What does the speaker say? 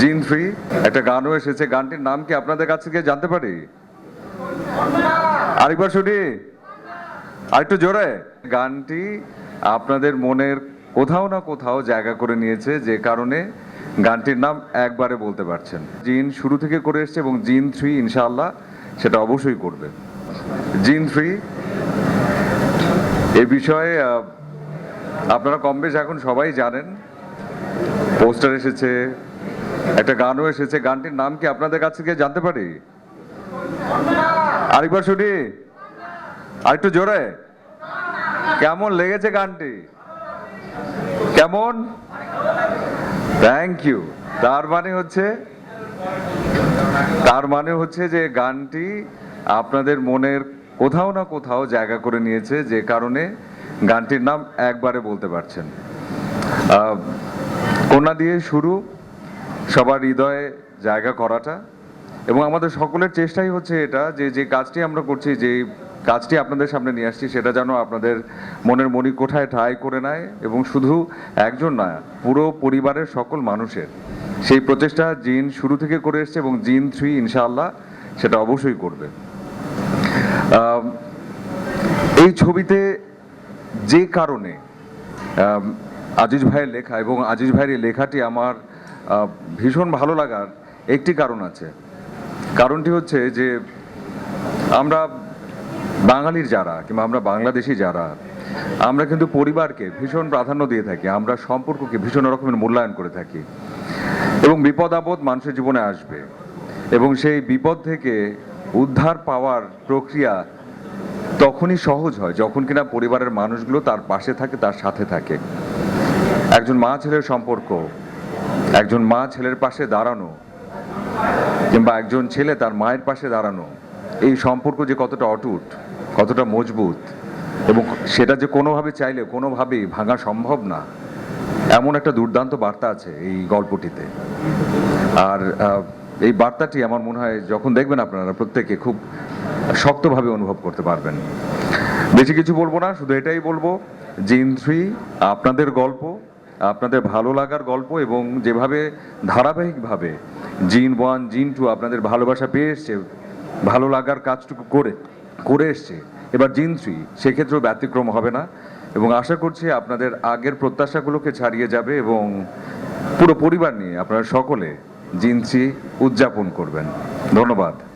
জিন থ্রি, একটা গানও এসেছে। গানটির নাম কি আপনাদের কাছ থেকে জানতে পারি? আরেকবার শুনি। আরেকটু জোরে। গানটি আপনাদের মনের কোথাও না কোথাও জায়গা করে নিয়েছে, যে কারণে গানটির নাম একবারে বলতে পারছেন। জিন শুরু থেকে করে এসছে এবং জিন থ্রি, ইনশাআল্লাহ, সেটা অবশ্যই করবে। জিন থ্রি, এ বিষয়ে আপনারা কম বেশ এখন সবাই জানেন। পোস্টার এসেছে একটা গানও এসেছে, গানটির নাম কি আপনাদের কাছ থেকে জানতে পারি? আরেকবার শুনি। আরেকটু জোরে। কেমন লেগেছে গানটি? কেমন? থ্যাংক ইউ তার মানে হচ্ছে, তার মানে হচ্ছে যে গানটি আপনাদের মনের কোথাও না কোথাও জায়গা করে নিয়েছে, যে কারণে গানটির নাম একবারে বলতে পারছেন। কন্যা দিয়ে শুরু সবার হৃদয়ে জায়গা করাটা এবং আমাদের সকলের চেষ্টাই হচ্ছে এটা যে যে কাজটি আমরা করছি, যে কাজটি আপনাদের সামনে নিয়ে আসছি সেটা যেন আপনাদের মনের মনি কোঠায় ঠাঁই করে নেয় এবং শুধু একজন নয়, পুরো পরিবারের সকল মানুষের। সেই প্রচেষ্টা জিন শুরু থেকে করে এসছে এবং জিন থ্রি ইনশাআল্লাহ সেটা অবশ্যই করবে। এই ছবিতে যে কারণে আজিজ ভাইয়ের লেখা এবং আজিজ ভাইয়ের লেখাটি আমার ভীষণ ভালো লাগার একটি কারণ আছে। কারণটি হচ্ছে যে আমরা বাঙালির যারা কিংবা আমরা বাংলাদেশি যারা, আমরা কিন্তু পরিবারকে ভীষণ প্রাধান্য দিয়ে থাকি, আমরা সম্পর্ককে ভীষণ রকমের মূল্যায়ন করে থাকি এবং বিপদ আপদ মানুষের জীবনে আসবে এবং সেই বিপদ থেকে উদ্ধার পাওয়ার প্রক্রিয়া তখনই সহজ হয় যখন কিনা পরিবারের মানুষগুলো তার পাশে থাকে, তার সাথে থাকে। একজন মা ছেলের সম্পর্ক একজন মা ছেলের পাশে দাঁড়ানো কিংবা একজন ছেলে তার মায়ের পাশে দাঁড়ানো, এই সম্পর্ক যে কতটা অটুট, কতটা মজবুত এবং সেটা যে কোনোভাবে চাইলে কোনোভাবেই ভাঙা সম্ভব না, এমন একটা দুর্দান্ত বার্তা আছে এই গল্পটিতে। আর এই বার্তাটি আমার মনে হয় যখন দেখবেন আপনারা প্রত্যেকে খুব শক্তভাবে অনুভব করতে পারবেন। বেশি কিছু বলব না, শুধু এটাই বলব, জিন থ্রি, আপনাদের গল্প আপনাদের ভালো লাগার গল্প এবং যেভাবে ধারাবাহিকভাবে জিন ওয়ান, জিন টু আপনাদের ভালোবাসা পেয়ে এসছে, ভালো লাগার কাজটুকু করে করে এসছে। এবার জিন থ্রি, সেক্ষেত্রেও ব্যতিক্রম হবে না এবং আশা করছি আপনাদের আগের প্রত্যাশাগুলোকে ছাড়িয়ে যাবে এবং পুরো পরিবার নিয়ে আপনারা সকলে জিন থ্রি উদযাপন করবেন। ধন্যবাদ।